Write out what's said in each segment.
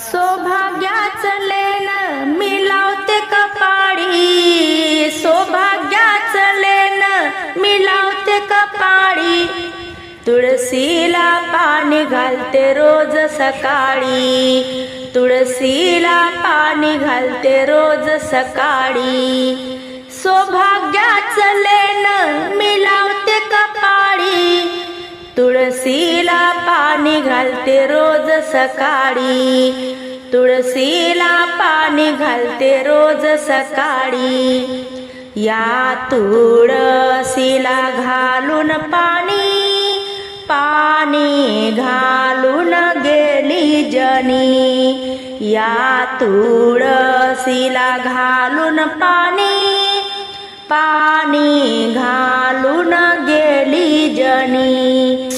सौभाग्याच लेन मी लावते कपाळी. सौभाग्याच लेन मी लावते कपाळी. तुळशीला पाणी घालते रोज सकाळी. तुळशीला पाणी घालते रोज सकाळी. सौभाग्याच लेन मी लावते कपाळी. तुळशीला पाणी घालते रोज सकाळी. तुळशीला पाणी घालते रोज सकाळी. या तुळशीला घालून पाणी पाणी घालून गेली जनी. या तुळशीला घालून पाणी पाणी घालून गेली जनी.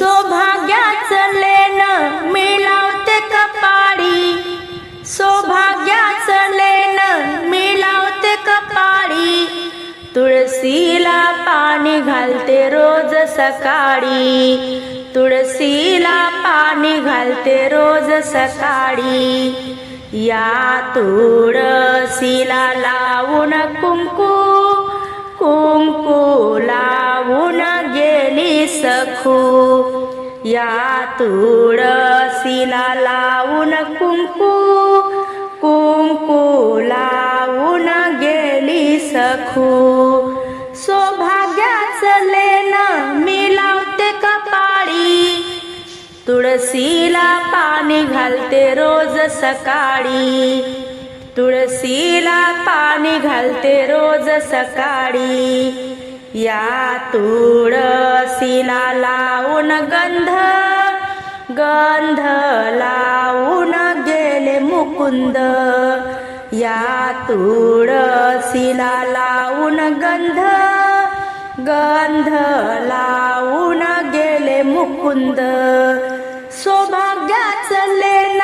तुळशीला पाणी घालते रोज सकाळी. तुळशीला पाणी घालते रोज सकाळी. या तुळशीला लावून कुंकू कुंकू लावून गेली सखू. या तुळशीला लावून कुंकू कुंकू लावून गेली सखू. तुळशीला पाणी घालते रोज सकाळी. तुळशीला पाणी घालते रोज सकाळी. या तुळशीला लावून गंध गंध लावून गेले मुकुंद. या तुळशीला लावून गंध गंध लावून गेले मुकुंद. सौभाग्याच लेन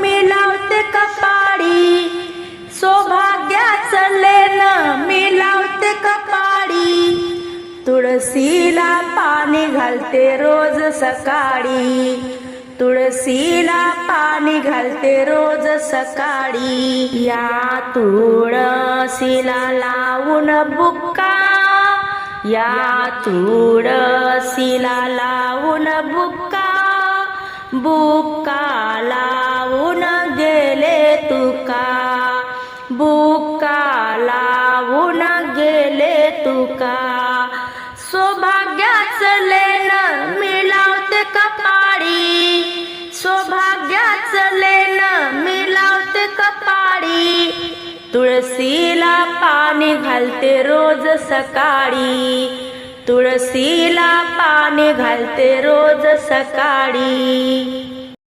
मी लावते कपाडी सौभाग्याच लेन मी लावते कपाडी तुळशीला पाणी घालते रोज सकाळी. तुळशीला पाणी घालते रोज सकाळी. या तुळशीला लावून बुक्का. या तुळशीला लावून बुक्का लावून गेले तुका. बुक्का लावून गेले तुका. सौभाग्याच लेन मी लावते कपाळी. सौभाग्याच लेन मी लावते कपाळी. तुळशीला पाणी घालते रोज सकाळी. तुळशीला पाणी घालते रोज सकाळी.